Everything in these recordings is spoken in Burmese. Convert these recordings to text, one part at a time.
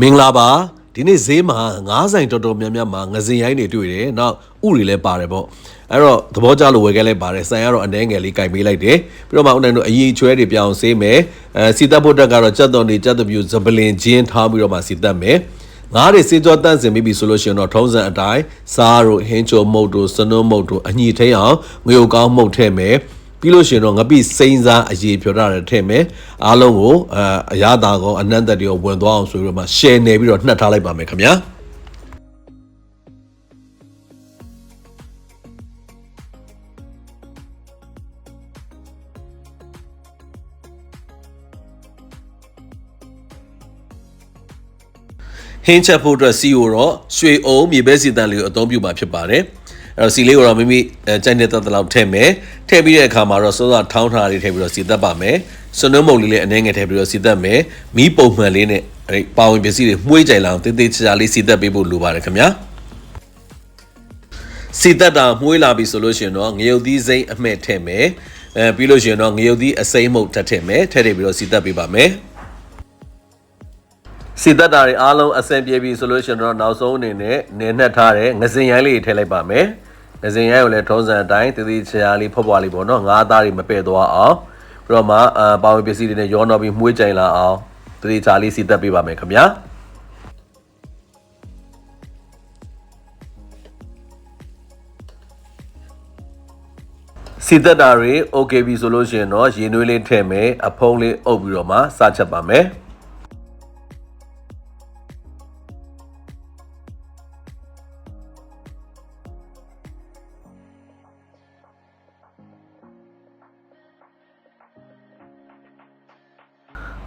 မင်္ဂလာပါဒီနေ့ဈေးမှာငားဆိုင်တော်တော်များများမှာငစင်ရိုင်းတွေတွေ့တယ်နောက်ဥတွေလည်းပါတယ်ပေါ့အဲ့တော့သဘောကျလို့ဝယ်ခဲ့လိုက်ပါတယ်ဆိုင်ကတော့အနှဲငယ်လေးကြိုက်ပေးလိုက်တယ်ပြီးတော့မှဦးနိုင်တို့အရေးချွဲတွေပြောင်းဆေးမယ်အဲစီတက်ဖို့တက်ကတော့ကြက်တော်နေကြက်တပြူဇပလင်ချင်းထားပြီးတော့မှစီတက်မယ်ငါးတွေစေကြောတန့်စင်ပြီးပြီဆိုလို့ရှိရင်တော့ထုံးစံအတိုင်းစားတို့ဟင်းချိုမုတ်တို့စနုံးမုတ်တို့အညီထိန်အောင်ငွေကောင်းမှုတ်ထည့်မယ် ပြီးလို့ရှိရင်တော့ငပိစိမ့်စားအရေးဖြော်တာတွေထည့်မယ်အားလုံးကိုအအရသာကောအနန္တတရောဝင်သွားအောင်ဆိုပြီးတော့မှ share နေပြီးတော့နှက်ထားလိုက်ပါမယ်ခင်ဗျာဟင်းချက်ဖို့အတွက်စီကိုတော့ရွှေအုံမြေပဲစီတန်လေးကိုအသုံးပြုမှာဖြစ်ပါတယ်အဲ့တော့စီလေးကိုတော့မိမိအဲကြိုက်တဲ့တက်တလောက်ထည့်မယ် ထည့်ပြီးတဲ့အခါမှာတော့စောစောထောင်းထားလေးထည့်ပြီးတော့စီသက်ပါမယ်စွန်းနှုံးမုံလေးလည်းအနှဲငယ်ထည့်ပြီးတော့စီသက်မယ်မီးပုံမှန်လေးနဲ့အဲ့ပါဝင်ပစ္စည်းတွေမှုေးကြိုင်လာအောင်တေးသေးချာချာလေးစီသက်ပေးဖို့လိုပါတယ်ခင်ဗျာစီသက်တာမှုေးလာပြီဆိုလို့ရှိရင်တော့ငရုတ်သီးစိမ့်အမှဲ့ထည့်မယ်အဲပြီးလို့ရှိရင်တော့ငရုတ်သီးအစိမ့်မှုတ်ထပ်ထည့်မယ်ထည့်ထည့်ပြီးတော့စီသက်ပေးပါမယ်စီတက်တာတွေအားလုံးအဆင်ပြေပြီဆိုလို့ရှိရင်တော့နောက်ဆုံးအနေနဲ့နေနှက်ထားတဲ့ငစင်ရိုင်းလေးထည့်လိုက်ပါမယ် ငစင်ရိုင်းကိုလည်းထုံးစံအတိုင်းတည်တည်ချာချာလေးဖွက်ဖွားလေးပေါ့နော်ငါးသားတွေမပဲ့သွားအောင်ပြီးတော့မှအာပါဝင်ပစ္စည်းတွေနဲ့ရောတော့ပြီးမှုေးကြိုင်လာအောင်တည်တည်ချာလေးစီတက်ပေးပါမယ်ခင်ဗျာစီတက်တာတွေ okay ပြီဆိုလို့ရှိရင်တော့ရေနွေးလေးထည့်မယ်အဖုံးလေးအုပ်ပြီးတော့မှစချက်ပါမယ်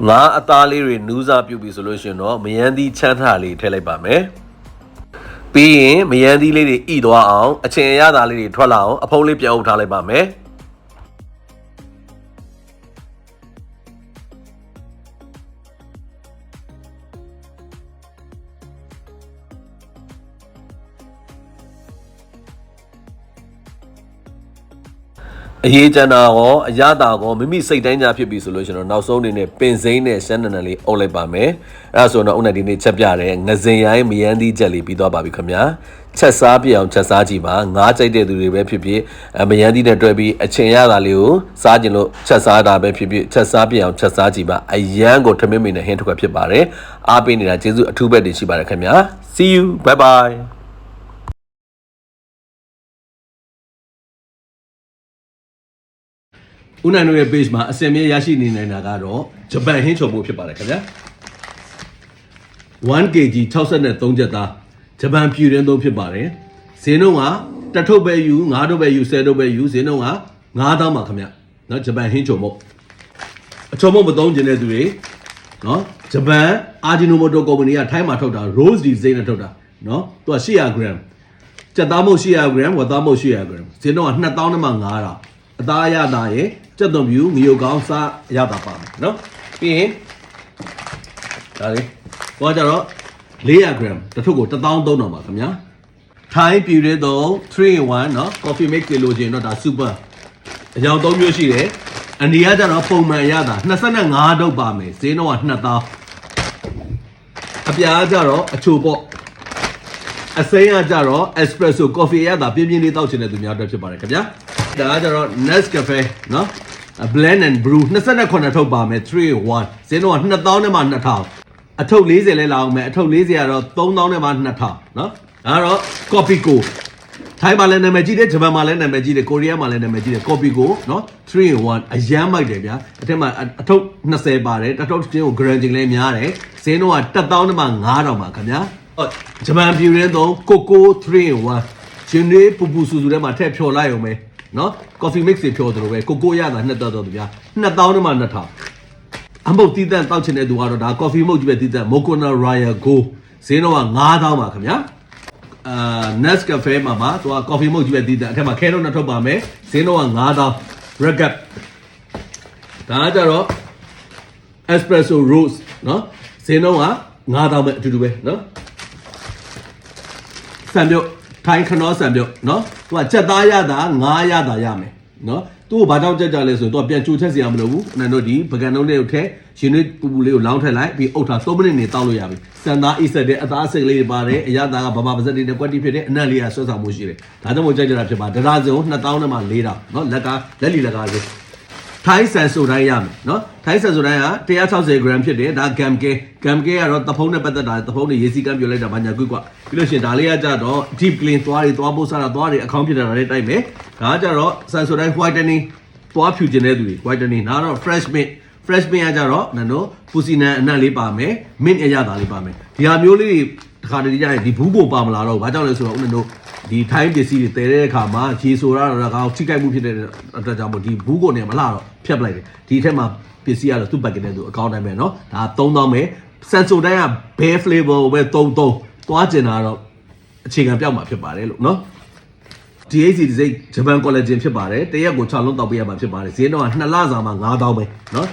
ငါအသားလေးတွေနူးစားပြုတ်ပြီဆိုလို့ရှိရင်တော့မယန်းသီးချမ်းထလေးထည့်လိုက်ပါမယ်ပြီးရင်မယန်းသီးလေးတွေဣသွားအောင်အချင်ရသားလေးတွေထွက်လာအောင်အဖုံးလေးပြန်အုပ်ထားလိုက်ပါမယ် အရေးကြံတာရောအရသာရောမိမိစိတ်တိုင်းကြဖြစ်ပြီဆိုလို့ရှိရင်တော့နောက်ဆုံးအနေနဲ့ပင်စိမ့်နဲ့ရှမ်းနံနံလေးအုပ်လိုက်ပါမယ်အဲဒါဆိုတော့ဦးနဲ့ဒီနေ့ချက်ပြတယ်ငစင်ရိုင်းမယန်းသီးချက်လေးပြီးသွားပါပြီခင်ဗျာချက်စားပြအောင်ချက်စားကြည့်ပါငားကြိုက်တဲ့သူတွေပဲဖြစ်ဖြစ်အမယန်းသီးနဲ့တွဲပြီးအချင်ရတာလေးကိုစားကြင်လို့ချက်စားတာပဲဖြစ်ဖြစ်ချက်စားပြအောင်ချက်စားကြည့်ပါအရန်ကိုထမင်းမိန်နဲ့ဟင်းထုတ်ခွက်ဖြစ်ပါတယ်အားပေးနေတာကျေးဇူးအထူးပဲတင်ရှိပါတယ်ခင်ဗျာ see you bye bye ဦးနိုင်တို့ရဲ့ page မှာအစင်မြဲရရှိနေနိုင်တာကတော့ဂျပန်ဟင်းချုံမှုဖြစ်ပါတယ်ခင်ဗျာ 1kg 63ကျပ်သားဂျပန်ဖြူရင်းသုံးဖြစ်ပါတယ်ဈေးနှုန်းကတစ်ထုပ်ပဲယူ9ထုပ်ပဲယူ10ထုပ်ပဲယူဈေးနှုန်းက9000ပါခင်ဗျာနော်ဂျပန်ဟင်းချုံမှုအချုံမှုမသုံးကျင်တဲ့သူတွေနော်ဂျပန်အာဂျီနိုမိုတိုကုမ္ပဏီကထိုင်းမှာထုတ်တာ Rose Design နဲ့ထုတ်တာနော်သူက800 gram ကြက်သားမုတ်800 gram ဝက်သားမုတ်800 gram ဈေးနှုန်းက2000နဲ့မှ9000အသားရတာရဲ့ ကြက်သွန်ပြူငရုတ်ကောင်းစရတာပါမယ်နော်ပြီးရင်ဒါလေးဟောကြတော့400 gram တစ်ထုပ်ကို1300ပါခင်ဗျာထိုင်းပြူတဲ့တော့3 in 1နော် coffee mix လို့ခြင်းတော့ဒါ super အကြောင်း၃မျိုးရှိတယ်အနေရကြတော့ပုံမှန်ရတာ25ဒုတ်ပါမယ်ဈေးတော့2000အပြားကြတော့အချိုပေါ့အစိမ်းကကြတော့ espresso coffee ရတာပြင်းပြင်းလေးတောက်ချင်တဲ့သူများအတွက်ဖြစ်ပါတယ်ခင်ဗျာ ဒါကကြတော့ Nescafe เนาะ blend and brew 28ထုတ်ပါမယ်3 1ဈေးနှုန်းက2000နဲ့မှ2000အထုပ်40လဲလာအောင်မယ်အထုပ်40ကတော့3000နဲ့မှ2000เนาะဒါကတော့ Copico ထိုင်းမှာလည်းနာမည်ကြီးတယ်ဂျပန်မှာလည်းနာမည်ကြီးတယ်ကိုရီးယားမှာလည်းနာမည်ကြီးတယ် Copico เนาะ3 in 1အရန်မိုက်တယ်ဗျာအထက်မှာအထုပ်20ပါတယ်တစ်ထုပ်ချင်းကို granting လည်းများတယ်ဈေးနှုန်းက1000နဲ့မှ9000ပါခင်ဗျာဟုတ်ဂျပန်ပြည်ရင်းသုံး Coco 3 in 1ဂျင်းလေးပူပူဆူဆူထဲမှာထည့်ဖြော်လိုက်အောင်မယ် နော် coffee mix တွေဖြော်သလိုပဲကိုကိုရတာနှစ်သက်တော့သူဗျာ2000နဲ့မှ2000အမုတ်တီးတန့်တောက်ချင်တဲ့သူကတော့ဒါ coffee မုတ်ကြီးပဲတီးတန့် Moccona Royal Go ဈေးတော့က9000ပါခင်ဗျာအာ Nescafe မှာမှာသူက coffee မုတ်ကြီးပဲတီးတန့်အထက်မှာခဲတော့နှစ်ထုတ်ပါမယ်ဈေးတော့က9000 Recap ဒါကကြတော့ Espresso Rose နော်ဈေးတော့က9000ပဲအတူတူပဲနော်ဆန်ပြု ခိုင်းခနောဆန်ပြုတ်နော်သူကချက်သားရတာငားရတာရမယ်နော်သူ့ကိုဘာကြောင့်ကြက်ကြလဲဆိုရင်သူကပြန်ချိုချက်စရာမလိုဘူးအဲ့တော့ဒီပကံလုံးလေးကိုထဲရှင်လေးပူပူလေးကိုလောင်းထက်လိုက်ပြီးအုပ်ထား၃မိနစ်နေတောက်လို့ရပြီစံသားအိစက်တဲ့အသားအစိတ်လေးပါတယ်အရသာကဗမာပါစက်တွေနဲ့ကွက်တီဖြစ်တဲ့အနံ့လေးကဆွဲဆောင်မှုရှိတယ်ဒါကြောင့်မို့ကြက်ကြတာဖြစ်ပါဒရာစုံ2000နဲ့မှ4000နော်လက်ကလက်လီလက်ကလေး ထိုင်းဆန်ဆိုတိုင်းရမယ်နော်ထိုင်းဆန်ဆိုတိုင်းက160 gram ဖြစ်တယ်ဒါ gam ke gam ke ကတော့သဖုံးနဲ့ပတ်သက်တာသဖုံးတွေရေစီကမ်းပြိုလိုက်တာဘာညာကွိကွပြီးလို့ရှိရင်ဒါလေးကကြတော့ deep clean သွားတွေသွားပို့စားတာသွားတွေအကောင့်ဖြစ်တာတွေတိုက်မယ်ဒါကကြတော့ဆန်ဆိုတိုင်း whitening သွားဖြူခြင်းတဲ့သူတွေ whitening နောက်တော့ fresh mint fresh mint ကကြတော့နော်တို့ပူစီနန်အနက်လေးပါမယ် mint အရသာလေးပါမယ်ဒီဟာမျိုးလေးတွေတခါတည်းကြရင်ဒီဘူးပုံပါမလာတော့ဘာကြောင့်လဲဆိုတော့ဦးနတို့ ဒီထိုင်းပစ္စည်းတွေတည်တဲ့အခါမှာခြေဆိုရတော့ကောင်ထိခိုက်မှုဖြစ်တဲ့အတွက်ကြောင့်မို့ဒီဘူးကိုနေမလာတော့ဖြတ်ပလိုက်တယ်ဒီထက်မှာပစ္စည်းကတော့သူ့ဘက်ကနဲ့သူအကောင့်တိုင်းပဲเนาะဒါ3000ပဲဆန်ဆိုတိုင်းက bear flavor ကိုပဲ33သွားကျင်တာတော့အခြေခံပြောက်မှာဖြစ်ပါတယ်လို့เนาะ DHC ဒီစိတ်ဂျပန် collagen ဖြစ်ပါတယ်တရက်ကို6လုံးတောက်ပေးရမှာဖြစ်ပါတယ်ဈေးတော့2လစာမှာ9000ပဲเนาะ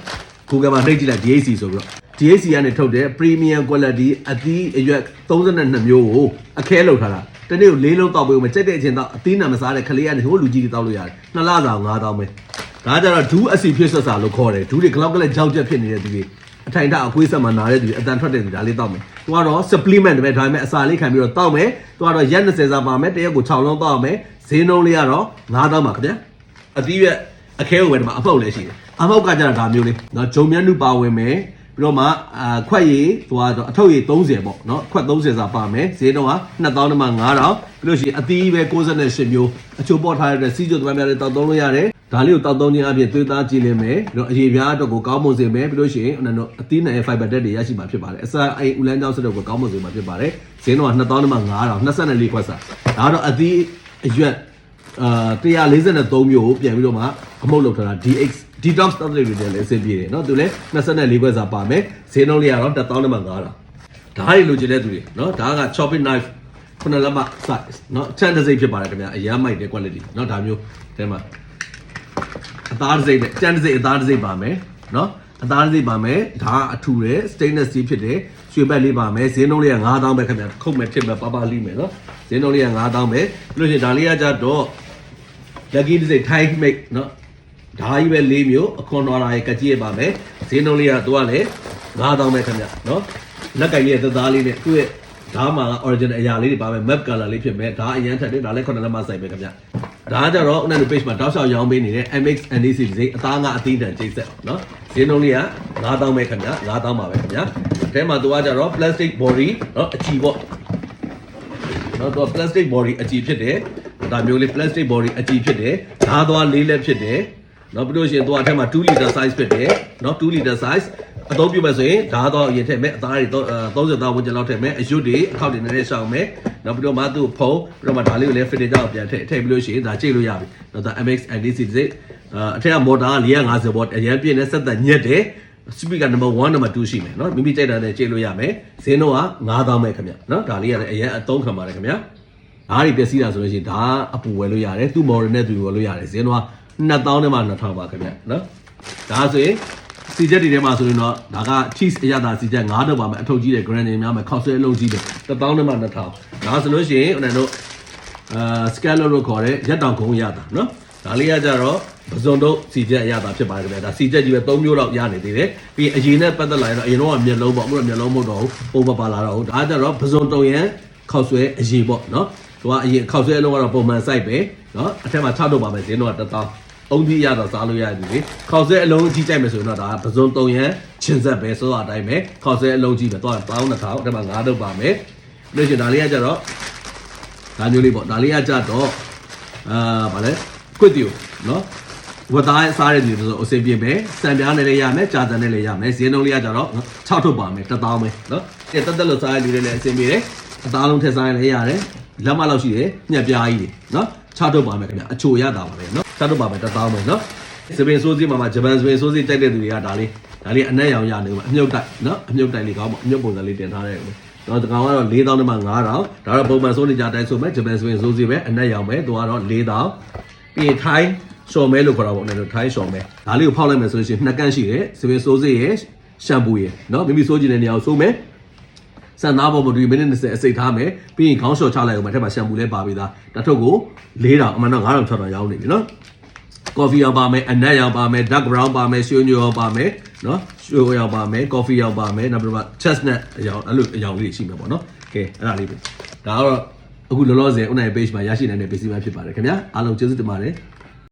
Google မှာနှိပ်ကြည့်လိုက် DHC ဆိုပြီးတော့ DHC ကနေထုတ်တဲ့ premium quality အသီးအရွက်32မျိုးကိုအခဲလောက်ထားတာ တနေ့ကို၄လုံးတောက်ပေးဦးမယ်ကြက်တဲ့အချိန်တော့အသီးနာမစားတဲ့ကလေးကနေဟိုလူကြီးတွေတောက်လို့ရတယ်2လစာ9000ပဲဒါကြတော့ဒူးအစီဖြစ်ဆက်စာလို့ခေါ်တယ်ဒူးတွေကလောက်ကလက်ကြောက်ကြက်ဖြစ်နေတဲ့သူတွေအထိုင်ထအကွေးဆက်မှာနားတဲ့သူတွေအတန်ထွက်တဲ့သူဒါလေးတောက်မယ်သူကတော့ supplement ပဲဒါပေမဲ့အစာလေးခံပြီးတော့တောက်မယ်သူကတော့ရက်20စာပါမယ်တရက်ကို6လုံးတောက်မယ်ဈေးနှုန်းလေးကတော့9000ပါခင်ဗျာအသီးရွက်အခဲကိုပဲဒီမှာအပေါက်လည်းရှိတယ်အပေါက်ကကြတော့ဒါမျိုးလေးနော်ဂျုံမြတ်နုပါဝင်မယ် ပြီးတော့မှအာခွက်ရည်သွားတော့အထုပ်ရည်30ပေါ့နော်ခွက်30စာပါမယ်ဈေးတော့က2000နဲ့မှ9000ပြီးလို့ရှိရင်အသီးပဲ68မျိုးအချို့ပေါ်ထားရတဲ့စီးကျုပ်သမားများတွေတောက်သုံးလို့ရတယ်ဒါလေးကိုတောက်သုံးခြင်းအပြင်သွေးသားကြည့်လိမ့်မယ်ပြီးတော့အရေးပြားအတွက်ကိုကောင်းမွန်စေမယ်ပြီးလို့ရှိရင်အဲ့တော့အသီးနဲ့ fiber ဓာတ်တွေရရှိမှာဖြစ်ပါတယ်အစာအိမ်ဦးလန်းကြောင်းစတဲ့ကိုကောင်းမွန်စေမှာဖြစ်ပါတယ်ဈေးတော့က2000နဲ့မှ9000 24ခွက်စာဒါကတော့အသီးအရွက်အာ143မျိုးကိုပြန်ပြီးတော့မှအမှုတ်လုပ်ထားတာ DX detox တောက်တွေတွေလည်းအဆင်ပြေတယ်เนาะသူလည်း24ခွက်စာပါမယ်ဈေးနှုန်းလေးကတော့1000နဲ့မှ9000ဓာတ်တွေလိုချင်တဲ့သူတွေเนาะဒါက chopping knife ခုနလက်မ size เนาะချန်တစိတ်ဖြစ်ပါတယ်ခင်ဗျာအရမ်းမိုက်တဲ့ quality เนาะဒါမျိုးတဲမှာအသားတစိတ်နဲ့ချန်တစိတ်အသားတစိတ်ပါမယ်เนาะအသားတစိတ်ပါမယ်ဒါကအထူတဲ့ stainless steel ဖြစ်တယ်ရွှေဘက်လေးပါမယ်ဈေးနှုန်းလေးက9000ပဲခင်ဗျာခုတ်မဲ့ဖြစ်မဲ့ပါပါလိမ့်မယ်เนาะဈေးနှုန်းလေးက9000ပဲပြီးလို့ရှိရင်ဒါလေးကကြတော့ lucky တစိတ် Thai make เนาะ ဒါကြီးပဲ၄မျိုးအခွန်တော်ရာရဲ့ကကြီးရပါမယ်ဈေးနှုန်းလေးကတော့လည်း9000ပဲခင်ဗျနော်လက်ကင်လေးရဲ့သက်သားလေးနဲ့သူ့ရဲ့ဓာတ်မှာ original အရာလေးတွေပါပဲ map color လေးဖြစ်မယ်ဒါအရန်ထက်တယ်ဒါလည်း9လက်မဆိုင်ပဲခင်ဗျဒါကြတော့ဦးနဲ့ page မှာတောက်လျှောက်ရောင်းပေးနေတဲ့ MX NDC ဈေးအသားငါအသီးတန်ကျိတ်ဆက်နော်ဈေးနှုန်းလေးက9000ပဲခင်ဗျ9000ပါပဲခင်ဗျအဲထဲမှာသူကကြတော့ plastic body နော်အချီပေါ့နော်သူက plastic body အချီဖြစ်တယ်ဒါမျိုးလေး plastic body အကြည်ဖြစ်တယ်ဓာသွားလေးလက်ဖြစ်တယ် နော်ပြီးလို့ရှိရင်သူကအဲထက်မှာ2 liter size ဖြစ်တယ်နော်2 liter size အသုံးပြုမယ်ဆိုရင်ဓာတ်တော့အရင်ထည့်မယ်အသားတွေ30သားဝန်းကျင်လောက်ထည့်မယ်အရွတ်တွေအခောက်တွေနည်းနည်းရှောင်မယ်နောက်ပြီးတော့မှသူ့ဖုံးပြီးတော့မှဒါလေးကိုလည်း fitting ကြောက်ပြန်ထည့်ထည့်ပြီးလို့ရှိရင်ဒါကြိတ်လို့ရပြီနော်ဒါ MX NDC စိအထက်က motor က450 watt အရန်ပြည့်နဲ့ဆက်သက်ညက်တယ် speaker number 1 number 2ရှိမယ်နော်မိမိကြိုက်တာနဲ့ကြိတ်လို့ရမယ်ဈေးနှုန်းက9000ပဲခင်ဗျနော်ဒါလေးကလည်းအရန်အသုံးခံပါတယ်ခင်ဗျာဓာတ်တွေပျက်စီးတာဆိုလို့ရှိရင်ဒါအပူဝယ်လို့ရတယ်သူ့ motor နဲ့သူဝယ်လို့ရတယ်ဈေးနှုန်းက 2000နဲ့မှ2000ပါခင်ဗျနော်ဒါဆိုရင်စီချက်တွေထဲမှာဆိုရင်တော့ဒါက cheese အရသာစီချက်9တော့ပါမယ်အထုပ်ကြီးတယ် granny များမယ်ခောက်ဆွဲအလုံးကြီးတယ်1000နဲ့မှ2000ဒါဆိုလို့ရှိရင်ဟိုနေတို့အာ scalar လို့ခေါ်တဲ့ရက်တောင်ခုံးရတာနော်ဒါလေးကကြတော့ပဇွန်တို့စီချက်ရတာဖြစ်ပါတယ်ခင်ဗျာဒါစီချက်ကြီးပဲ၃မျိုးတော့ရနေသေးတယ်ပြီးအရင်နဲ့ပတ်သက်လာရင်တော့အရင်တော့မျက်လုံးပေါ့အခုတော့မျက်လုံးမဟုတ်တော့ဘူးပုံပပါလာတော့ဟုတ်ဒါကြတော့ပဇွန်တုံရန်ခောက်ဆွဲအရင်ပေါ့နော်သူကအရင်ခောက်ဆွဲအလုံးကတော့ပုံမှန်စိုက်ပဲနော်အထက်မှာ6တော့ပါမယ်ဇင်းတော့1000 အုံးကြီးရတော့စားလို့ရတယ်လေခောက်ဆွဲအလုံးကြီးကြိုက်မယ်ဆိုရင်တော့ဒါပဇွန်တုံရန်ချင်ဆက်ပဲဆိုတော့အတိုင်းပဲခောက်ဆွဲအလုံးကြီးပဲတော့1200အထက်မှာ9တော့ပါမယ်လို့ရှိရင်ဒါလေးကကြတော့ဒါမျိုးလေးပေါ့ဒါလေးကကြတော့အာဗာလဲကွစ်တီယိုနော်ဝတ်သားစားတဲ့လူတွေဆိုအဆင်ပြေမယ်စံပြားနဲ့လည်းရမယ်ကြာစံနဲ့လည်းရမယ်ဈေးနှုန်းလေးကကြတော့6ထုတ်ပါမယ်1000ပဲနော်တဲ့တက်တက်လို့စားတဲ့လူတွေလည်းအဆင်ပြေတယ်အသားလုံးထည့်စားရင်လည်းရတယ်လက်မလောက်ရှိတယ်ညက်ပြားကြီးတွေနော်6ထုတ်ပါမယ်ခင်ဗျအချိုရတာပါပဲနော် 6ထုတ်ပါမယ်1000ပဲနော်စပင်ဆိုးစီမှာမှာဂျပန်စပင်ဆိုးစီတိုက်တဲ့လူတွေကဒါလေးဒါလေးအနက်ရောင်ရနေမှာအမြုပ်တိုက်နော်အမြုပ်တိုက်လေးကောင်းပါအမြုပ်ပုံစံလေးတင်ထားတဲ့နော်ဒီကောင်ကတော့4000နဲ့မှ9000ဒါတော့ပုံမှန်စိုးနေကြတိုင်းဆိုမဲ့ဂျပန်စပင်ဆိုးစီပဲအနက်ရောင်ပဲသူကတော့4000ပြီးရင်ထိုင်းရှော်မဲလို့ခေါ်တာပေါ့နော်ထိုင်းရှော်မဲဒါလေးကိုဖောက်လိုက်မယ်ဆိုလို့ရှိရင်နှစ်ကန့်ရှိတယ်စပင်စိုးစေးရဲ့ရှမ်ပူရဲ့နော်မိမိစိုးကျင်တဲ့နေရာကိုစိုးမယ် စံသားပေါ်မှာဒီမိနစ်20အစိတ်ထားမယ်ပြီးရင်ခေါင်းလျှော်ချလိုက်အောင်မထက်မှာရှမ်ပူလဲပါပြီးသားတထုပ်ကို4000အမှန်တော့9000 6000ရောင်းနေပြီနော် coffee ရောက်ပါမယ်အနက်ရောက်ပါမယ် dark brown ပါမယ်ရွှေညိုရောက်ပါမယ်နော်ရွှေရောက်ပါမယ် coffee ရောက်ပါမယ်နောက်ပြီးတော့ chestnut အရောင်အဲ့လိုအရောင်လေးရှိမှာပေါ့နော်ကဲအဲ့ဒါလေးပဲဒါကတော့အခုလောလောဆယ် online page မှာရရှိနိုင်တဲ့ basic မှဖြစ်ပါတယ်ခင်ဗျာအားလုံးကျေးဇူးတင်ပါတယ်